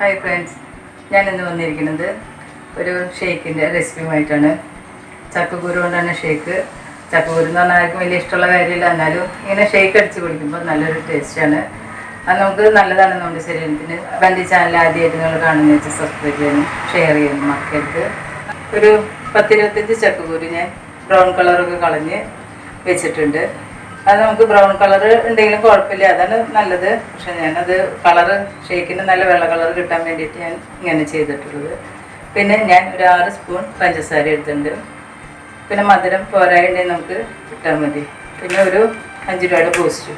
Hi friends ഞാൻ ഇന്ന് വന്നിരിക്കുന്നത് ഒരു ഷേക്കിന്റെ റെസിപ്പിയുമായിട്ടാണ്. ചക്കക്കുരു കൊണ്ടാണ് ഷേക്ക്. ചക്കക്കുരു എന്ന് പറഞ്ഞാൽ ആർക്കും വലിയ ഇഷ്ടമുള്ള കാര്യമില്ല. എന്നാലും ഇങ്ങനെ ഷേക്ക് അടിച്ച് കുടിക്കുമ്പോൾ നല്ലൊരു ടേസ്റ്റാണ് അത് നമുക്ക് നല്ലതാണ് നമ്മുടെ ശരീരത്തിന്. അപ്പം എന്റെ ചാനൽ ആദ്യമായിട്ട് നിങ്ങൾ കാണുന്ന വെച്ചാൽ സബ്സ്ക്രൈബ് ചെയ്യാനും ഷെയർ ചെയ്യാനും മക്കൾക്ക് ഒരു പത്തിരുപത്തഞ്ച് ചക്കക്കുരു ഞാൻ ബ്രൗൺ കളറൊക്കെ കളഞ്ഞ് വെച്ചിട്ടുണ്ട്. അത് നമുക്ക് ബ്രൗൺ കളർ ഉണ്ടെങ്കിലും കുഴപ്പമില്ല. അതാണ് നല്ലത്. പക്ഷെ ഞാനത് കളറ് ഷേക്കിന് നല്ല വെള്ള കളർ കിട്ടാൻ വേണ്ടിയിട്ട് ഞാൻ ഇങ്ങനെ ചെയ്തിട്ടുള്ളത്. പിന്നെ ഞാൻ ഒരു ആറ് സ്പൂൺ പഞ്ചസാര എടുത്തിട്ടുണ്ട്. പിന്നെ മധുരം പോരായുണ്ടെങ്കിൽ നമുക്ക് ഇട്ടാൽ മതി. പിന്നെ ഒരു അഞ്ച് രൂപയുടെ ബൂസ്റ്റ്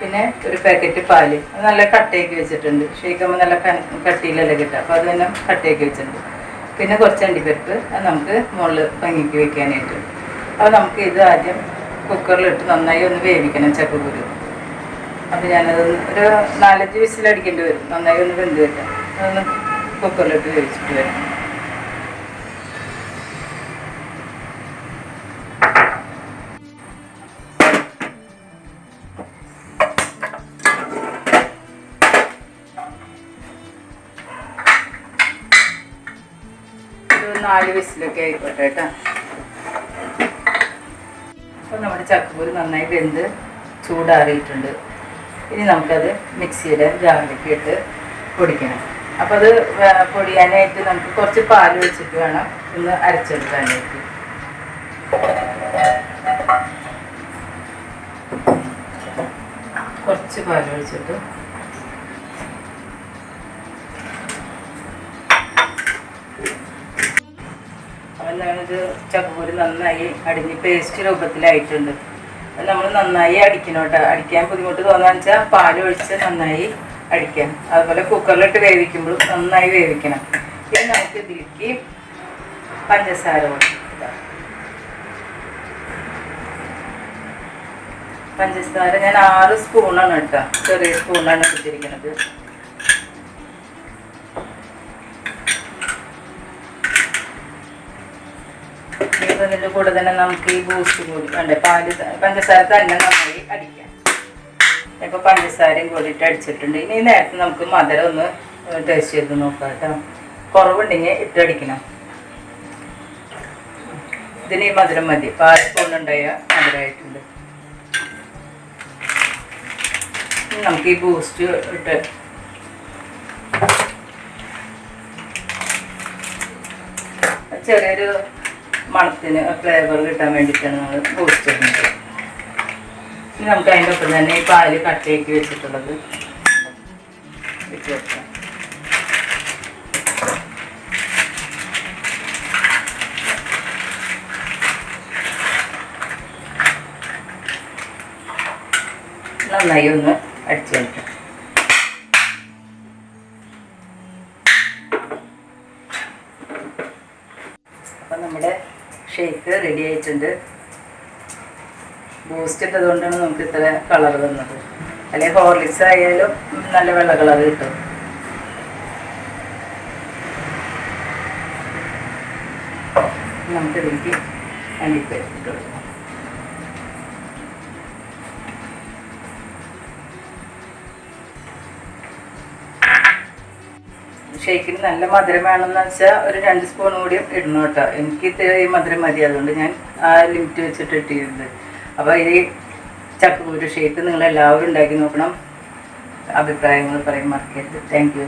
പിന്നെ ഒരു പാക്കറ്റ് പാൽ. അത് നല്ല കട്ടയാക്കി വെച്ചിട്ടുണ്ട്. ഷേക്കുമ്പോൾ നല്ല കട്ടിയിലല്ല കട്ടിയിലല്ലേ കിട്ടുക. അപ്പോൾ അത് തന്നെ കട്ടയാക്കി വെച്ചിട്ടുണ്ട്. പിന്നെ കുറച്ച് അണ്ടിപ്പരിപ്പ് അത് നമുക്ക് മുകളിൽ ഭംഗിക്ക് വെക്കാനായിട്ട്. അപ്പോൾ നമുക്ക് ഇത് ആദ്യം കുക്കറിലിട്ട് നന്നായി ഒന്ന് വേവിക്കണം ചക്കക്കുരു അപ്പോൾ ഞാനത് ഒരു നാലഞ്ച് വിസിലടിക്കേണ്ടി വരും. നന്നായി ഒന്ന് വെന്ത് വെക്കാം അതൊന്ന് കുക്കറിലിട്ട് വേവിച്ചിട്ട് വരാം. നാല് വിസിലൊക്കെ ആയിക്കോട്ടെ കേട്ടോ. അപ്പോൾ നമ്മുടെ ചക്കപ്പൂര് നന്നായി വെന്ത് ചൂടാറിയിട്ടുണ്ട്. ഇനി നമുക്കത് മിക്സിയുടെ ജാറിലേക്ക് ഇട്ട് പൊടിക്കണം. അപ്പോൾ അത് പൊടിയാനായിട്ട് നമുക്ക് കുറച്ച് പാൽ വെച്ചിട്ട് വേണം ഒന്ന് അരച്ചെടുക്കാനായിട്ട്. കുറച്ച് പാൽ ഒഴിച്ചിട്ട് ഇത് ചക്കക്കൂര് നന്നായി അടിഞ്ഞ് പേസ്റ്റ് രൂപത്തിലായിട്ടുണ്ട്. അത് നമ്മൾ നന്നായി അടിക്കണം കേട്ടോ. അടിക്കാൻ ബുദ്ധിമുട്ട് തോന്നാന്ന് വെച്ചാൽ പാൽ ഒഴിച്ച് നന്നായി അടിക്കാം അതുപോലെ കുക്കറിലിട്ട് വേവിക്കുമ്പോഴും നന്നായി വേവിക്കണം. ഇനി നമുക്ക് ഇതിലേക്ക് പഞ്ചസാര പഞ്ചസാര ഞാൻ ആറ് സ്പൂണാണ് കേട്ടോ. ചെറിയ സ്പൂണാണ് എടുത്തിരിക്കുന്നത് ഇതിന്റെ കൂടെ തന്നെ നമുക്ക് ഈ ബൂസ്റ്റ് കൂടി വേണ്ടേ? പാൽ പഞ്ചസാര തന്നെ നന്നായി അടിക്കാം. ഇപ്പൊ പഞ്ചസാരയും കൂടിയിട്ട് അടിച്ചിട്ടുണ്ട്. ഇനി നേരത്തെ നമുക്ക് മധുരം ഒന്ന് ടേസ്റ്റ് ചെയ്ത് നോക്കാം കേട്ടോ. കുറവുണ്ടെങ്കിൽ ഇട്ടടിക്കണം ഇതിന് ഈ മധുരം മതി. പാൽ മധുരമായിട്ടുണ്ട് നമുക്ക് ഈ ബൂസ്റ്റ് ഇട്ട് ചെറിയൊരു മണത്തിന് ഫ്ലേവർ കിട്ടാൻ വേണ്ടിയിട്ടാണ് നമ്മൾ ബൂസ്റ്റ് ചെയ്യുന്നത്. ഇനി നമുക്ക് അതിന്റെ ഒപ്പം തന്നെ ഈ പാൽ കട്ടയാക്കി വെച്ചിട്ടുള്ളത് നന്നായി ഒന്ന് അടിച്ചു വെക്കാം ഷേക്ക് റെഡി ആയിട്ടുണ്ട്. ബൂസ്റ്റ് ഇട്ടതുകൊണ്ടാണ് നമുക്ക് ഇത്ര കളർ തന്നത് അല്ലെങ്കിൽ ഹോർലിക്സ് ആയാലും നല്ല വെള്ള കളർ കിട്ടും. നമുക്ക് എനിക്ക് കൊടുക്കാം. ഷേക്കിന് നല്ല മധുരം വേണമെന്ന് വെച്ചാൽ ഒരു രണ്ട് സ്പൂൺ കൂടി ഇടണം കേട്ടോ. എനിക്ക് ഈ മധുരം മതി അതുകൊണ്ട് ഞാൻ ആ ലിമിറ്റ് വെച്ചിട്ട് ഇട്ടിരുന്നത്. അപ്പോൾ ഈ ചക്കക്കൂരു ഷേക്ക് നിങ്ങളെല്ലാവരും ഉണ്ടാക്കി നോക്കണം. അഭിപ്രായങ്ങൾ പറയും മറക്കരുത്. താങ്ക്